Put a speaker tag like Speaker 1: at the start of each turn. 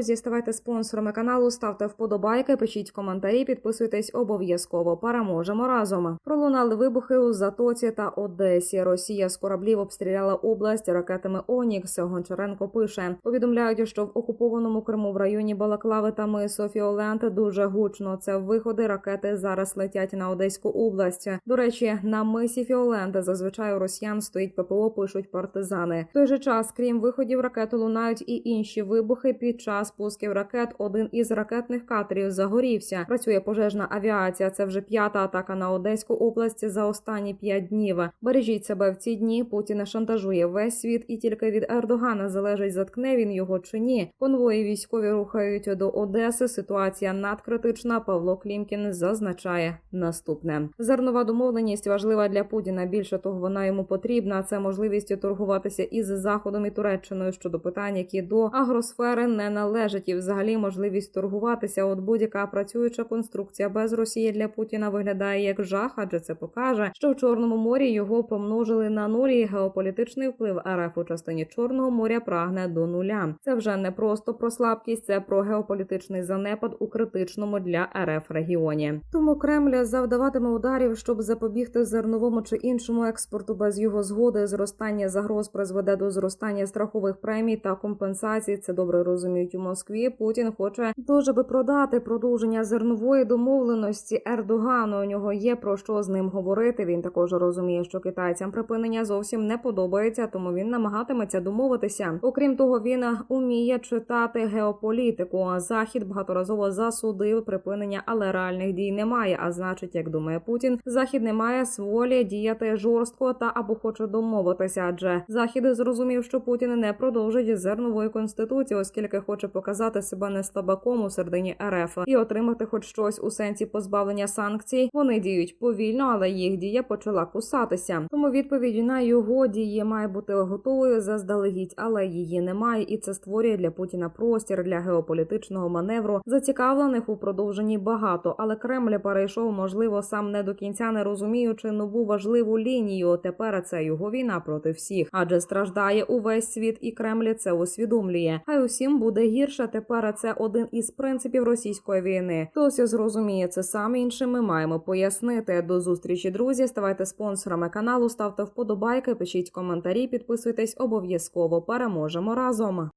Speaker 1: друзі, ставайте спонсорами каналу, ставте вподобайки, пишіть коментарі, підписуйтесь обов'язково. Переможемо разом. Пролунали вибухи у Затоці та Одесі. Росія з кораблів обстріляла область ракетами Онікс. Гончаренко пише: повідомляють, що в окупованому Криму в районі Балаклави та мису дуже гучно. Це виходи ракети зараз летять на Одеську область. До речі, на мисі Фіолент зазвичай у росіян стоїть ППО, пишуть партизани. В той же час, крім виходів ракет, лунають і інші вибухи. Під час пусків ракет один із ракетних катерів загорівся. Працює пожежна авіація. Це вже п'ята атака на Одеську область за останні п'ять днів. Бережіть себе в ці дні. Путін шантажує весь світ, і тільки від Ердогана залежить, заткне він його чи ні. Конвої військові рухають до Одеси. Ситуація надкритична. Павло Клімкін зазначає наступне: зернова домовленість важлива для Путіна. Більше того, вона йому потрібна. Це можливість торгуватися із Заходом і Туреччиною щодо питань, які до агросфери не належать, і взагалі можливість торгуватися. От будь-яка працююча конструкція без Росії для Путіна виглядає як жах, адже це покаже, що в Чорному морі його помножили на нулі. Геополітичний вплив РФ у частині Чорного моря прагне до нуля. Це вже не просто про слабкість, це про геополітичний занепад у критичному для РФ регіоні. Тому Кремль завдаватиме ударів, щоб запобігти зерновому чи іншому експорту без його згоди. Зростання загроз призведе до зростання страхових премій та компенсацій. Це добре розуміють у Москві. Путін хоче дуже би продати продовження зернової домовленості Ердогану. У нього є про що з ним говорити. Він також розуміє, що китайцям припинення зовсім не подобається, тому він намагатиметься домовитися. Окрім того, він уміє читати геополітику. А Захід багаторазово засудив припинення, але реальних дій немає. А значить, як думає Путін, захід не має сволі діяти жорстко та або хоче домовитися. Адже захід зрозумів, що Путін не продовжить зернової конституції, оскільки хоче показати себе не слабаком у середині РФ і отримати хоч щось у сенсі позбавлення санкцій. Вони діють повільно, але їх дія почала кусатися. Тому відповідь на його дії має бути готовою заздалегідь, але її немає, і це створює для Путіна простір для геополітичного маневру. Зацікавлених у продовженні багато, але Кремль перейшов, можливо, сам не до кінця не розуміючи нову важливу лінію. Тепер це його війна проти всіх, адже страждає увесь світ, і Кремль це усвідомлює. Хай усім буде гірше. Тепер це один із принципів російської війни. Хтось зрозуміє це сам іншим. Ми маємо пояснити. До зустрічі, друзі. Ставайте спонсорами каналу, ставте вподобайки, пишіть коментарі, підписуйтесь обов'язково. Переможемо разом.